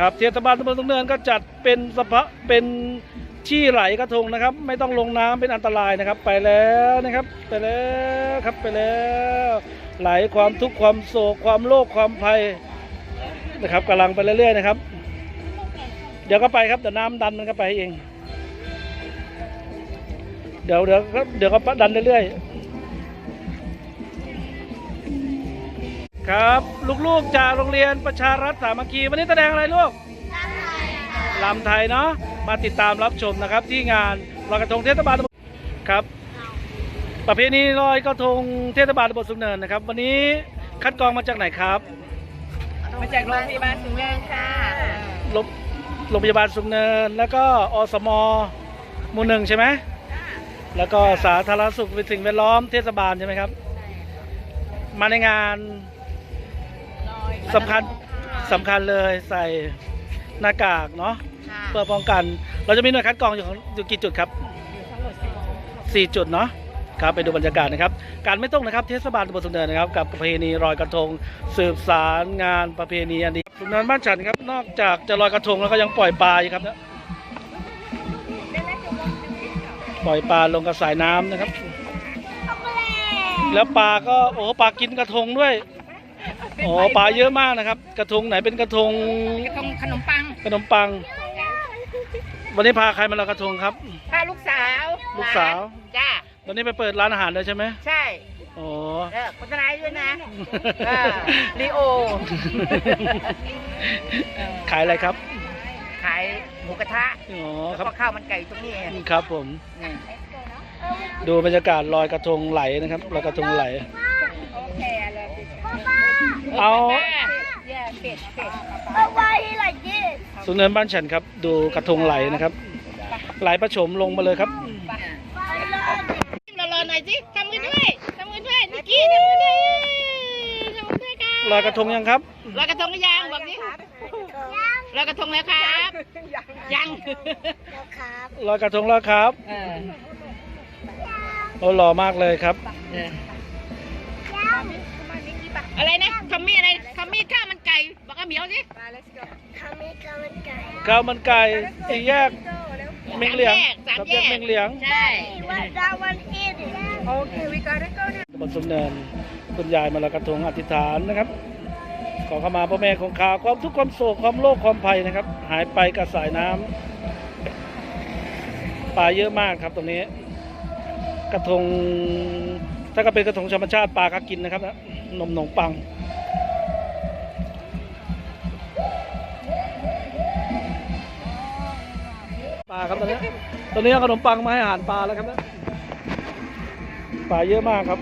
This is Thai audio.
ครับเทศบาลตำบลตรงเนินก็จัดเป็นสภาเป็นที่ไหลกระทงนะครับ ไม่ต้องลงน้ำเป็นอันตรายนะครับ ไปแล้วนะครับ ไปแล้วครับไปแล้ว ไหลความทุกข์ความโศกความโลภความภัยนะครับกำลังไปเรื่อยๆนะครับ เดี๋ยวก็ไปครับเดี๋ยวน้ำดันมันก็ไปเอง เดี๋ยวเดี๋ยวก็เดี๋ยวก็ดันเรื่อยๆ ครับ ลูกๆจากโรงเรียนประชารัฐสามัคคีวันนี้แสดงอะไรลูกลำไทยเนาะมาติดตามรับชมนะครับที่งานลอยกระทงเทศบาลตำบลครับ ประเพณีลอยกระทงเทศบาลตำบลสุนเนินนะครับ วันนี้คัดกรองมาจากไหนครับมาจากโรงพยาบาลสูงเนินค่ะโรงโรงพยาบาลสุนเนิน แล้วก็อสมหมู่หนึ่งใช่ไหมแล้วก็สาธารณสุขสิ่งแวดล้อมเทศบาลใช่ไหมครับ มาในงาน สำคัญสำคัญเลยใส่หน้ากากเนาะค่ะเพื่อป้องกัน เราจะมีหน่วยคัดกรองอยู่ของอยู่กี่จุดครับทั้งหมดสี่สี่จุดเนาะครับไปดูบรรยากาศนะครับ การไม่ต้องนะครับเทศบาลตำบลสุนเนินนะครับ กับประเพณีลอยกระทง สืบสารงานประเพณีอันดีสุนเนินบ้านฉันครับนอกจากจะลอยกระทงแล้วก็ยังปล่อยปลาอยู่ครับนะปล่อยปลาลงกระสายน้ำนะครับ แล้วปลาก็โอ้ปลากินกระทงด้วย โอ้ปลาเยอะมากนะครับ กระทงไหนเป็นกระทงกระทงขนมปังขนมปัง วันนี้พาใครมาลอยกระทงครับ พาลูกสาวลูกสาวจ้าวันนี้ไปเปิดร้านอาหารเลยใช่ไหมใช่โอ้เออโฆษณาให้ด้วยนะเออลีโอขายอะไรครับ ขายหมูกระทะอ๋อแล้วครับก็ข้าวมันไก่ตรงนี้เองครับผมนี่ดูบรรยากาศลอยกระทงไหลนะครับลอยกระทงไหลโอเค เลยเอาแย่เป็ดเป็ด Why he like this? สุนเนินบ้านฉันครับ ดูกระทงไหลนะครับ ไหลประชมลงมาเลยครับเรารอหน่อยสิทำกันด้วยทำกันด้วยนิกกี้ทำกันด้วยทำกันด้วยกันลอยกระทงยังครับลอยกระทงหรือยังบอกสิลอยกระทงแล้วครับ ยังแล้วครับลอยกระทงแล้วครับเออโอ้หล่อมากเลยครับเอออะไรนะคำมีอะไรคำมีข้าวมันไก่บอกกับเหมียวสิทำให้ข้าวมันไก่ข้าวมันไก่สี่แยกเมงเหลียงสามครับแยแยกกเมงเหลียงใช่ What that one is? Okay, we gotta go now. ตำบลสุนเนินคุณยายมาลอยกระทงอธิษฐานนะครับ ขอเข้ามาพ่อแม่ของข่าวความทุกข์ความโศกความโลภความภัยนะครับ หายไปกับสายน้ำปลาเยอะมากครับตรงนี้ กระทง ถ้าก็เป็นกระถงธรรมชาติปลาก็กินนะครับนะนมหนงปัง ปลาครับตอนนี้ตอนนี้เอาขนมปังมาให้อาหารปลาแล้วครับนะปลาเยอะมากครับ